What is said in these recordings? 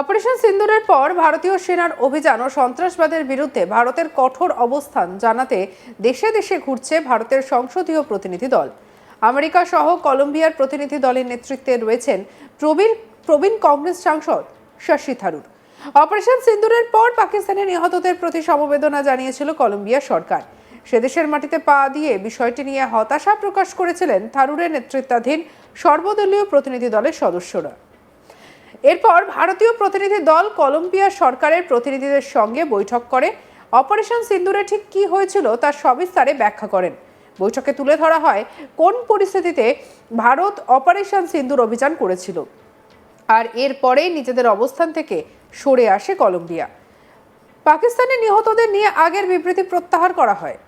Operation সিন্দুরের পর ভারতীয় সেনার অভিযান ও সন্ত্রাসবাদের বিরুদ্ধে ভারতের কঠোর অবস্থান জানাতে দেশে দেশে ঘুরছে ভারতের সংসদীয় প্রতিনিধি দল। আমেরিকা সহ কলম্বিয়ার প্রতিনিধি দলের নেতৃত্বে রয়েছেন প্রবীণ প্রবীণ কংগ্রেস সাংসদ শশী থারুর। অপারেশন সিন্দুরের পর পাকিস্তানের নিহতদের প্রতি সমবেদনা জানিয়েছিল কলম্বিয়া সরকার। সেদেশের মাটিতে পা দিয়ে বিষয়টি নিয়ে হতাশা প্রকাশ করেছিলেন থারুরের নেতৃত্বাধীন সর্বদলীয় প্রতিনিধি দলের সদস্যরা। এরপর ভারতীয় প্রতিনিধি দল কলম্বিয়া সরকারের প্রতিনিধিদের সঙ্গে বৈঠক করে। অপারেশন সিন্দুরে ঠিক কী হয়েছিল তার সবিস্তারে ব্যাখ্যা করেন। বৈঠকে তুলে ধরা হয় কোন পরিস্থিতিতে ভারত অপারেশন সিন্দুর অভিযান করেছিল। আর এরপরেই নিজেদের অবস্থান থেকে সরে আসে কলম্বিয়া। পাকিস্তানে নিহতদের নিয়ে আগের বিবৃতি প্রত্যাহার করা হয়।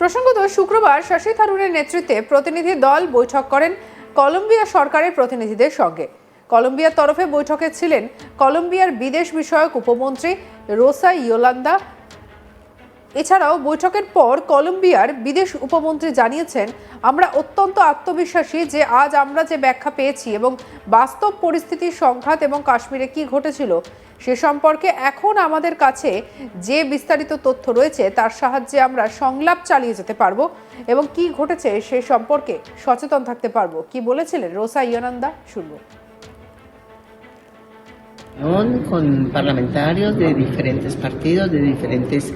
প্রসঙ্গত, শুক্রবার শশী থারুরের নেতৃত্বে প্রতিনিধি দল বৈঠক করেন কলম্বিয়া সরকারের প্রতিনিধিদের সঙ্গে। কলম্বিয়ার তরফে বৈঠকে ছিলেন কলম্বিয়ার বিদেশ বিষয়ক উপমন্ত্রী রোসা ইয়োলান্দা এছাড়াও বৈঠকের পর কলম্বিয়ার বিদেশ উপমন্ত্রী জানিয়েছেন, আমরা অত্যন্ত আত্মবিশ্বাসী যে আজ আমরা যে ব্যাখ্যা পেয়েছি এবং বাস্তব পরিস্থিতির সংঘাত এবং কাশ্মীরে কি ঘটেছিল, সে সম্পর্কে এখন আমাদের কাছে যে বিস্তারিত তথ্য রয়েছে তার সাহায্যে আমরা সংলাপ চালিয়ে যেতে পারব এবং কি ঘটেছে সে সম্পর্কে সচেতন থাকতে পারব। কি বলেছিলেন রোসা ইয়োনান্দা? শুনব। Con parlamentarios de diferentes partidos, de diferentes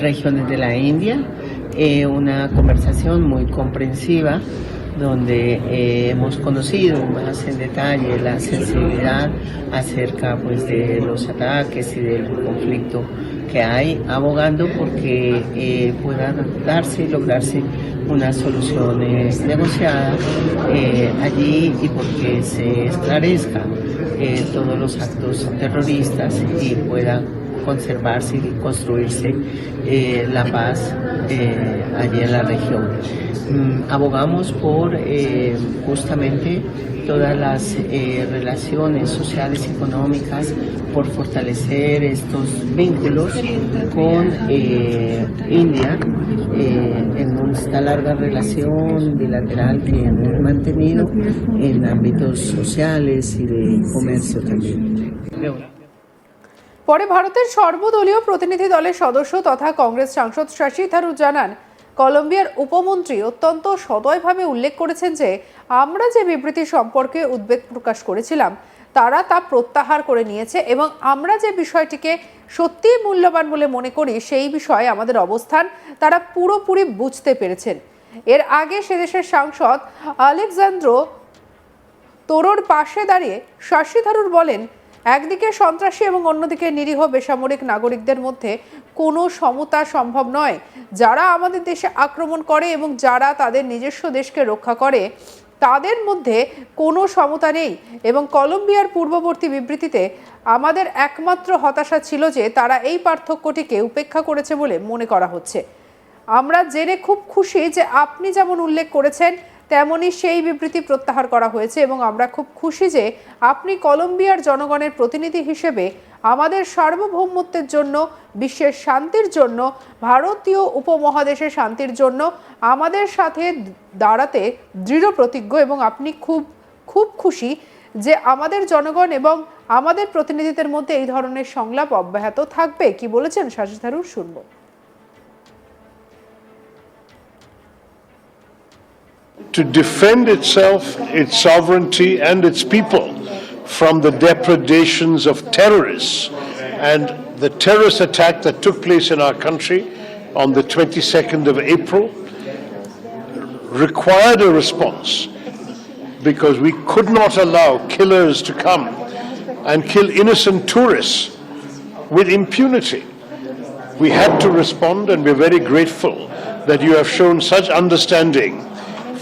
regiones de la India, eh, una conversación muy comprensiva donde eh, hemos conocido más en detalle la sensibilidad acerca pues de los ataques y del conflicto que hay, abogando porque eh, pueda darse y lograrse una solución eh, negociada eh, allí y porque se esclarezca eh, todos los actos terroristas y pueda conservarse y construirse la paz eh, allí en la región. Mm, abogamos por eh, justamente todas las eh, relaciones sociales y económicas, por fortalecer estos vínculos con eh, India en esta larga relación bilateral que hemos mantenido en ámbitos sociales y de comercio también. পরে ভারতের সর্বদলীয় প্রতিনিধি দলের সদস্য তথা কংগ্রেস সাংসদ শশী থারুর জানান, কলম্বিয়ার উপমন্ত্রী অত্যন্ত সদয়ভাবে উল্লেখ করেছেন যে, আমরা যে বিবৃতি সম্পর্কে উদ্বেগ প্রকাশ করেছিলাম, তারা তা প্রত্যাহার করে নিয়েছে এবং আমরা যে বিষয়টিকে সত্যিই মূল্যবান বলে মনে করি, সেই বিষয়ে আমাদের অবস্থান তারা পুরোপুরি বুঝতে পেরেছেন। এর আগে সেদেশের সাংসদ আলেকজান্দ্র তোরোর পাশে দাঁড়িয়ে শশী থারুর বলেন একদিকে সন্ত্রাসী এবং অন্যদিকে নিরীহ বেসামরিক নাগরিকদের মধ্যে কোনো সমতা সম্ভব নয়। যারা আমাদের দেশে আক্রমণ করে এবং যারা তাদের নিজস্ব দেশকে রক্ষা করে, তাদের মধ্যে কোনো সমতা নেই এবং কলম্বিয়ার পূর্ববর্তী বিবৃতিতে আমাদের একমাত্র হতাশা ছিল যে তারা এই পার্থক্যটিকে উপেক্ষা করেছে বলে মনে করা হচ্ছে। আমরা জেনে খুব খুশি যে আপনি যেমন উল্লেখ করেছেন তেমনি সেই বিবৃতি প্রত্যাহার করা হয়েছে এবং আমরা খুব খুশি যে আপনি কলম্বিয়ার জনগণের প্রতিনিধি হিসেবে আমাদের সার্বভৌমত্বের জন্য, বিশ্বের শান্তির জন্য, ভারতীয় উপমহাদেশের শান্তির জন্য আমাদের সাথে দাঁড়াতে দৃঢ় প্রতিজ্ঞ এবং আপনি খুব খুব খুশি যে আমাদের জনগণ এবং আমাদের প্রতিনিধিদের মধ্যে এই ধরনের সংলাপ অব্যাহত থাকবে। কি বলেছেন শাশী থারুর শুনব। To defend itself, its sovereignty, and its people from the depredations of terrorists. And the terrorist attack that took place in our country on the 22nd of April required a response because we could not allow killers to come and kill innocent tourists with impunity. We had to respond, and we're very grateful that you have shown such understanding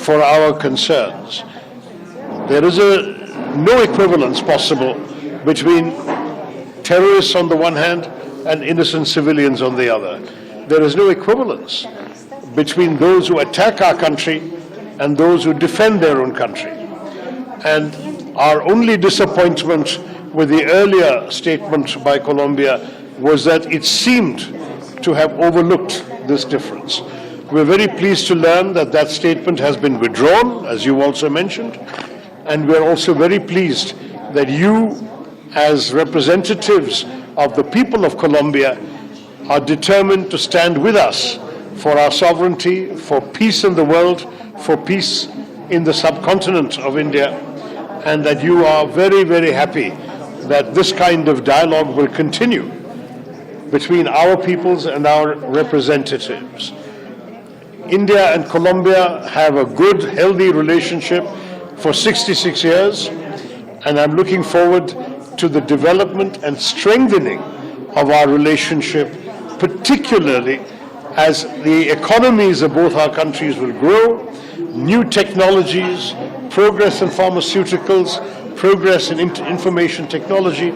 for our concerns. There is a no equivalence possible between terrorists on the one hand and innocent civilians on the other. There is no equivalence between those who attack our country and those who defend their own country. And our only disappointment with the earlier statement by Colombia was that it seemed to have overlooked this difference. We're very pleased to learn that that statement has been withdrawn, as you also mentioned, and we're also very pleased that you, as representatives of the people of Colombia, are determined to stand with us for our sovereignty, for peace in the world, for peace in the subcontinent of India, and that you are very, very happy that this kind of dialogue will continue between our peoples and our representatives. India and Colombia have a good, healthy relationship for 66 years, and I'm looking forward to the development and strengthening of our relationship, particularly as the economies of both our countries will grow, new technologies, progress in pharmaceuticals, progress in information technology,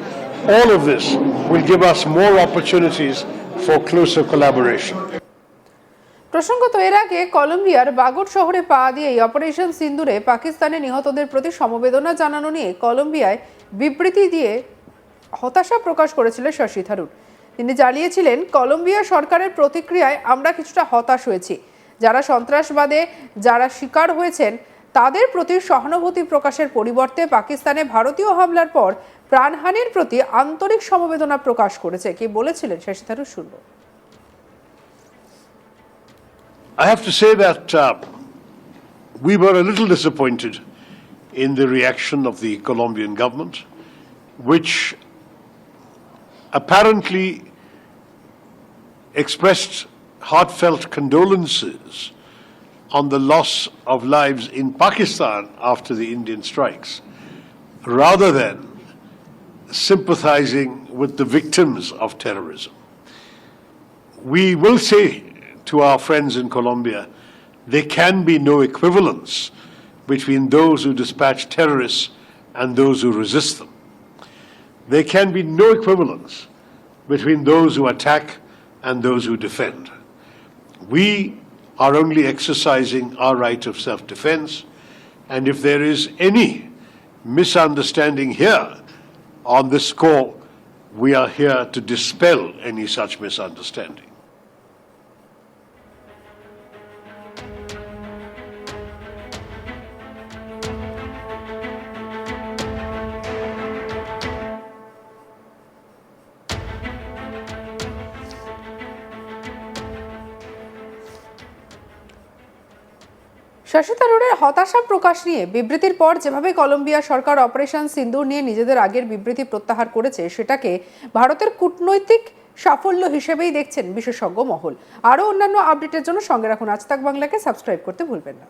all of this will give us more opportunities for closer collaboration. প্রসঙ্গত, এর আগে কলম্বিয়ার বাগট শহরে পা দিয়ে operation সিন্দুরে পাকিস্তানে নিহতদের প্রতি সমবেদনা জানানো নিয়ে কলম্বিয়ায় বিবৃতি দিয়ে হতাশা প্রকাশ করেছিলেন শশী থারুর। তিনি জানিয়েছিলেন, কলম্বিয়া সরকারের প্রতিক্রিয়ায় আমরা কিছুটা হতাশ হয়েছি। যারা সন্ত্রাসবাদে যারা শিকার হয়েছেন, তাদের প্রতি সহানুভূতি প্রকাশের পরিবর্তে পাকিস্তানে ভারতীয় হামলার পর প্রাণহানির প্রতি আন্তরিক সমবেদনা প্রকাশ করেছে। কি বলেছিলেন শশী থারুর শুনব। I have to say that uh, we were a little disappointed in the reaction of the Colombian government, which apparently expressed heartfelt condolences on the loss of lives in Pakistan after the Indian strikes, rather than sympathizing with the victims of terrorism. We will say to our friends in Colombia, there can be no equivalence between those who dispatch terrorists and those who resist them. There can be no equivalence between those who attack and those who defend. We are only exercising our right of self defense, and if there is any misunderstanding here on this score, we are here to dispel any such misunderstanding. Shashi হতাশা প্রকাশ নিয়ে বিবৃতির পর যেভাবে Colombia সরকার operation সিন্দুর নিয়ে নিজেদের আগের বিবৃতি প্রত্যাহার করেছে, সেটাকে ভারতের কূটনৈতিক সাফল্য হিসেবেই দেখছেন বিশেষজ্ঞ মহল। আরও অন্যান্য আপডেটের জন্য সঙ্গে রাখুন আজ তাক বাংলাকে, সাবস্ক্রাইব করতে ভুলবেন না।